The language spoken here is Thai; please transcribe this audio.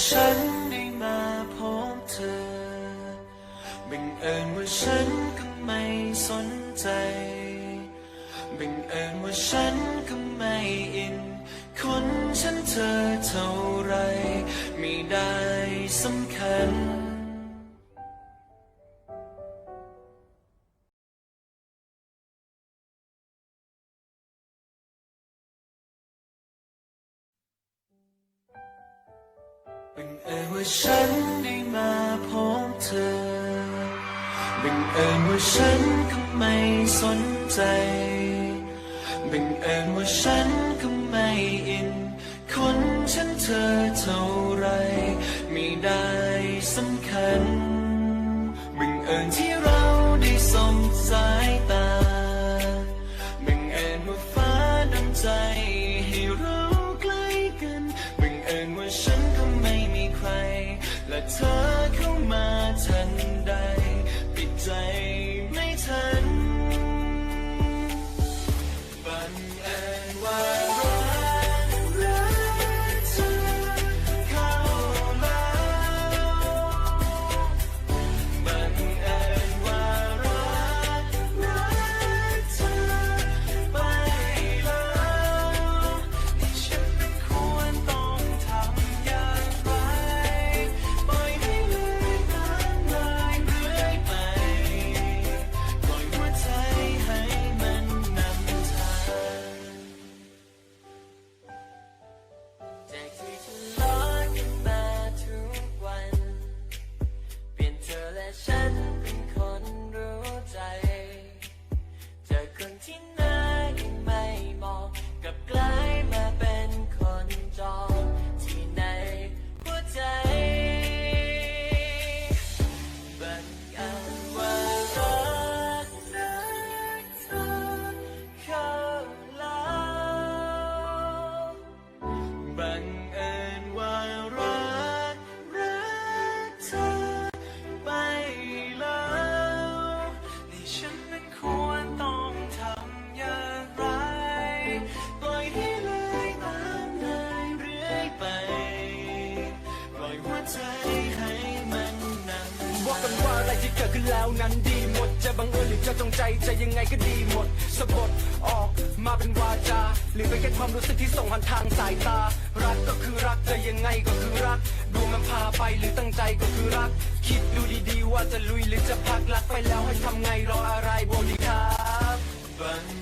ฉันได้มาพบเธอบังเอิญว่าฉันก็ไม่สนใจบังเอิญว่าฉันก็ไม่อิน คนฉันเธอเท่าไร ไม่ได้สำคัญ ว่าฉันได้มาพบเธอบังเอิญว่าฉันก็ไม่สนใจบังเอิญว่าฉันก็ไม่อิน คนฉันเธอเท่าไร ไม่ได้สำคัญบังเอิญที่ นั้นดีหมด จะบังเอิญหรือจะจงใจจะยังไงก็ดีหมดสะบดออกมาเป็นวาจา หรือเป็นแค่ความรู้สึกที่ส่งผ่านทางสายตา รักก็คือรักจะยังไงก็คือรักดูมันพาไปหรือตั้งใจก็คือรัก คิดดูดีๆว่าจะลุยหรือจะพักรักไปแล้วให้ทำไงรออะไรโบดีครับ